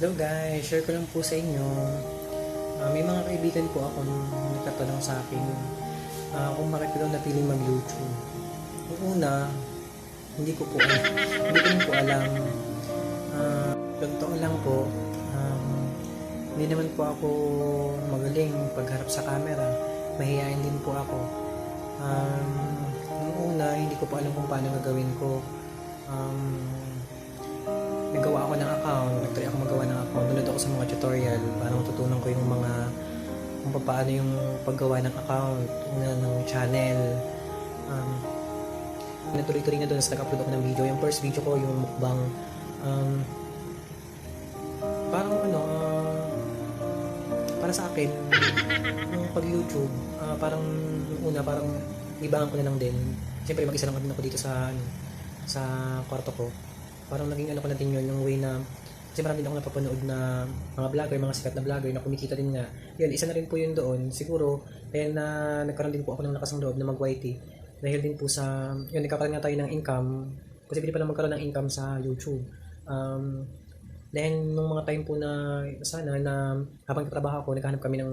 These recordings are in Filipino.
Hello guys, share ko lang po sa inyo. Ah, may mga kaibigan po ako nung nagtatanong sa akin ah, kung bakit ko daw napiling mag-YouTube. Yung una, hindi ko po hindi ko po alam. Uh, totoo lang po, um, hindi naman po ako magaling pagharap sa camera. Mahihayin din po ako. Um, yung una, hindi ko po alam kung paano gagawin ko. Um, nagawa ako ng account, nag-try ako magawa ng account, nanood ako sa mga tutorial para matutunan ko yung mga kung paano yung paggawa ng account, una ng channel. Um, natuloy-tuloy na doon sa nag-upload ako ng video. Yung first video ko, yung mukbang, um, parang ano, ah, para sa akin, yung pag-YouTube, ah, parang una, parang ibangan ko na lang din. Siyempre, mag-isa lang din ako dito sa, ano, sa kwarto ko parang naging ano ko natin yun, yung way na kasi marami din ako napapanood na mga vlogger, mga sikat na vlogger na kumikita din nga. Yun, isa na rin po yun doon. Siguro, kaya na nagkaroon din po ako ng lakas ng loob na mag-YT. Dahil din po sa, yun, nagkakaroon nga tayo ng income. Kasi pwede pa na magkaroon ng income sa YouTube. Um, dahil nung mga time po na sana na habang katrabaho ako, naghahanap kami ng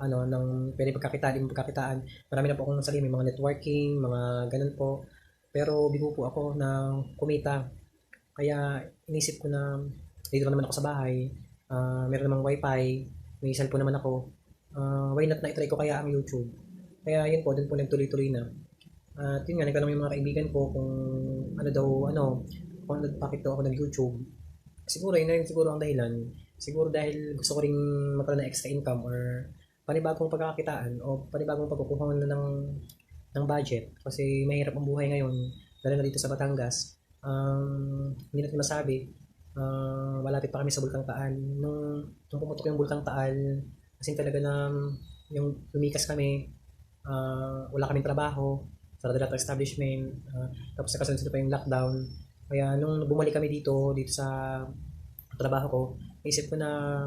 ano, ng pwede pagkakitaan, pagkakitaan. Marami na po akong sarili, may mga networking, mga ganun po. Pero bigo po ako na kumita kaya inisip ko na dito naman ako sa bahay, uh, meron namang wifi, may cellphone naman ako, uh, why not na itry ko kaya ang YouTube. Kaya yun po, dun po nagtuloy-tuloy na. At uh, yun nga, nagkaroon yung mga kaibigan ko kung ano daw, ano, kung bakit daw ako nag-YouTube. Siguro, yun na rin siguro ang dahilan. Siguro dahil gusto ko rin magkaroon ng extra income or panibagong pagkakakitaan o panibagong pagkukuha na ng, ng budget. Kasi mahirap ang buhay ngayon, lalo na dito sa Batangas um, hindi natin masabi uh, malapit pa kami sa Bulkang Taal. Nung, nung pumutok yung Bulkang Taal kasi talaga na yung lumikas kami uh, wala kaming trabaho sarado lahat ng establishment uh, tapos nakasunod pa yung lockdown. Kaya nung bumalik kami dito dito sa trabaho ko isip ko na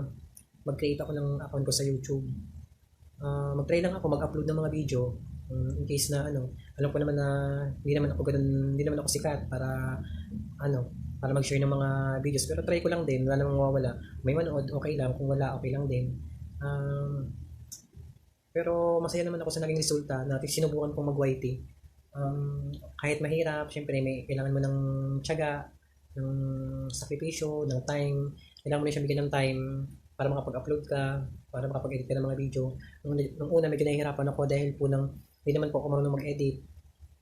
mag-create ako ng account ko sa YouTube. Uh, mag-try lang ako mag-upload ng mga video. um, in case na ano alam ko naman na hindi naman ako ganun hindi naman ako sikat para ano para mag-share ng mga videos. Pero try ko lang din wala namang mawawala. May manood okay lang. Kung wala okay lang din. Um, pero masaya naman ako sa naging resulta na sinubukan kong mag-YT um, kahit mahirap syempre may kailangan mo ng tiyaga ng sakripisyo ng time. Kailangan mo na siya bigyan ng time para makapag-upload ka, para makapag-edit ka ng mga video. Nung, nung una, medyo nahihirapan ako dahil po ng hindi naman po ako marunong mag-edit.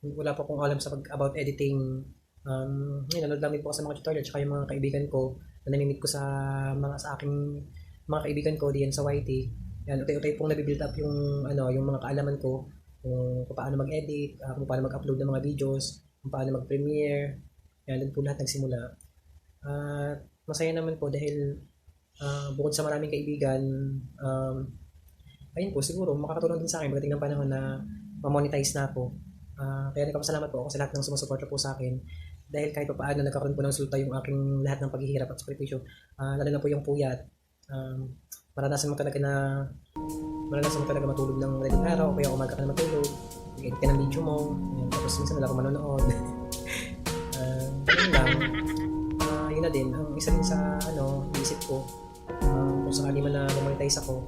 Wala po akong alam sa pag about editing. Um, yun, nanood lang din po ako sa mga tutorial tsaka yung mga kaibigan ko na namimit ko sa mga sa aking mga kaibigan ko diyan sa YT. Yan, utay-utay pong nabibuild up yung ano, yung mga kaalaman ko kung paano mag-edit, uh, kung paano mag-upload ng mga videos, kung paano mag-premiere. Yan, doon po lahat nagsimula. At uh, masaya naman po dahil uh, bukod sa maraming kaibigan, um, ayun po, siguro makakatulong din sa akin pagdating ng panahon na ma-monetize na ako. Uh, kaya nagpapasalamat po ako sa lahat ng sumusuporta po sa akin dahil kahit pa paano nagkakaroon po ng resulta yung aking lahat ng paghihirap at sakripisyo. Uh, lalo na po yung puyat. Um, maranasan mo talaga na maranasan mo talaga matulog ng madaling araw kaya umaga ka na matulog mag-edit ka ng video mo yun, tapos minsan wala akong manonood uh, yun lang uh, yun na din ang isa din sa ano isip ko uh, kung sakali man na monetize ako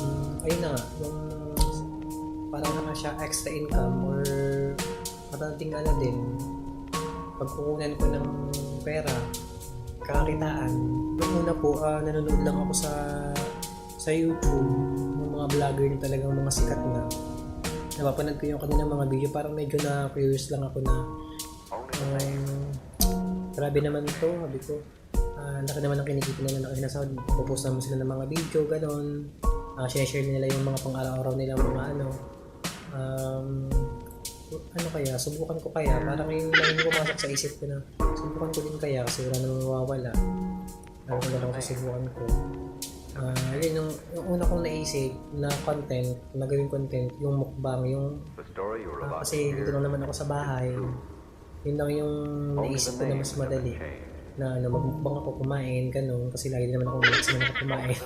um, ayun na yung parang naman siya extra income or matating ano din pagkukunan ko ng pera kakakitaan yung una po uh, nanonood lang ako sa sa YouTube ng mga vlogger na talagang mga sikat na. Napapanood ko yung kanilang mga video parang medyo na curious lang ako na um, grabe naman ito sabi ko. Uh, laki naman ang kinikita nila na nasa popost naman sila ng mga video ganon. Uh, share nila yung mga pang araw-araw nila mga ano um, ano kaya, subukan ko kaya, parang yung lang yung pumasok sa isip ko na, subukan ko din kaya kasi wala namang mawawala. Ano ko na lang susubukan ko. Uh, yun, yung, yung una kong naisip na content, na gawing content, yung mukbang, yung, uh, kasi dito lang naman ako sa bahay, yun lang yung naisip ko na mas madali na ano, magmukbang ako kumain, ganun, kasi lagi naman ako maximum ako kumain.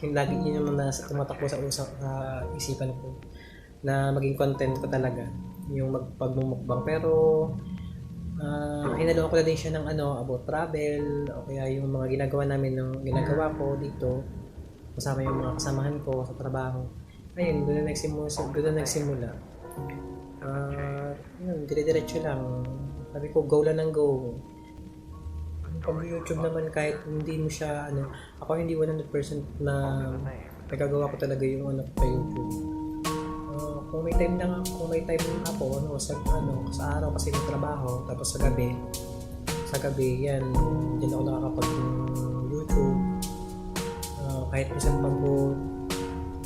yung lagi yun naman nasa tumatakbo sa usap, uh, isipan ko na maging content ko talaga yung magpagmumukbang pero Ah, hinalo ko na din siya ng ano, about travel, o kaya yung mga ginagawa namin ng ginagawa ko dito, kasama yung mga kasamahan ko sa trabaho. Ayun, doon na nagsimula, doon na nagsimula. Ah, yun, dire-diretso lang. Sabi ko, go lang ng go. Pag YouTube naman, kahit hindi mo siya, ano, ako hindi 100% na nagagawa ko talaga yung ano sa YouTube. Ah, kung may time lang kung may time ako ano sa ano sa araw kasi may trabaho tapos sa gabi sa gabi yan diyan ako nakakapag YouTube Ah, kahit minsan pagod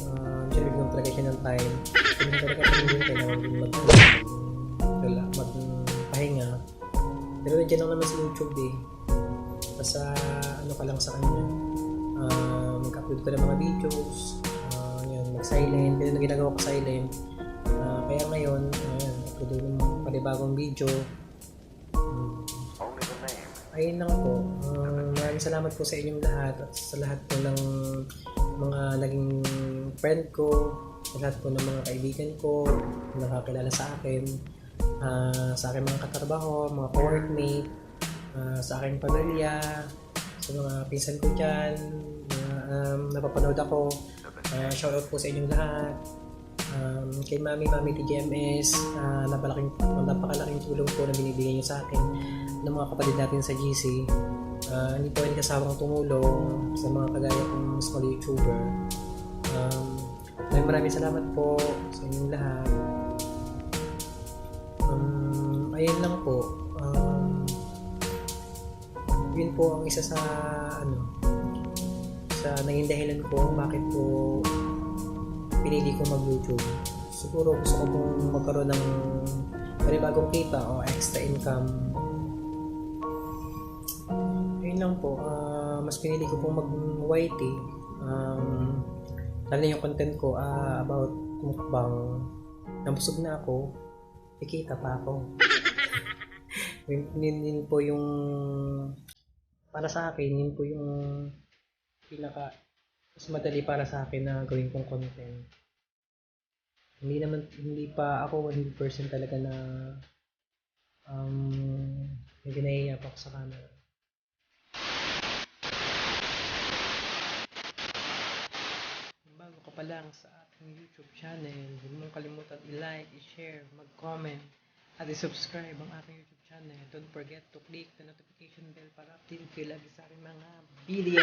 uh, syempre bigyan talaga siya ng time. Hindi talaga hindi kailangan din mag wala magpahinga. Pero nandiyan lang naman sa YouTube eh. Basta ano ka lang sa kanya. Uh, mag-upload ka ng mga videos uh, yun, mag-silent. Ganun ang ginagawa ko silent Ah, kaya ngayon ayan, upload ng panibagong video. Hmm. ayun lang po. Ah, maraming salamat po sa inyong lahat at sa lahat po ng mga naging friend ko sa lahat po ng mga kaibigan ko na nakakilala sa akin ah, sa aking mga katrabaho mga co-workmate ah, sa aking pamilya sa mga pinsan ko dyan na um, napapanood ako. Uh, shoutout po sa inyong lahat um, kay Mami Mami TGMS uh, napalaking, napakalaking tulong po na binibigay niyo sa akin ng mga kapatid natin sa GC Ah, hindi po rin kasawang tumulong sa mga kagaya kong small YouTuber um, maraming maraming salamat po sa inyong lahat. Um, ayun lang po. Um, yun po ang isa sa ano sa naging dahilan ko bakit po pinili ko mag-YouTube. Siguro gusto ko pong magkaroon ng panibagong kita o extra income. Ayun lang po. ah, mas pinili ko pong mag-YT. Um, lalo na yung content ko ah, about mukbang. Nabusog na ako. Kikita pa ako. yun, yun, yun po yung para sa akin, yun po yung pinaka mas madali para sa akin na gawin kong content. Hindi naman, hindi pa ako 100% talaga na um, medyo nahihiya pa ako sa camera. Bago ka pa lang sa ating YouTube channel, huwag mong kalimutan i-like, i-share, mag-comment, at i-subscribe ang aking YouTube channel. Don't forget to click the notification bell para update kayo lagi sa aking mga video.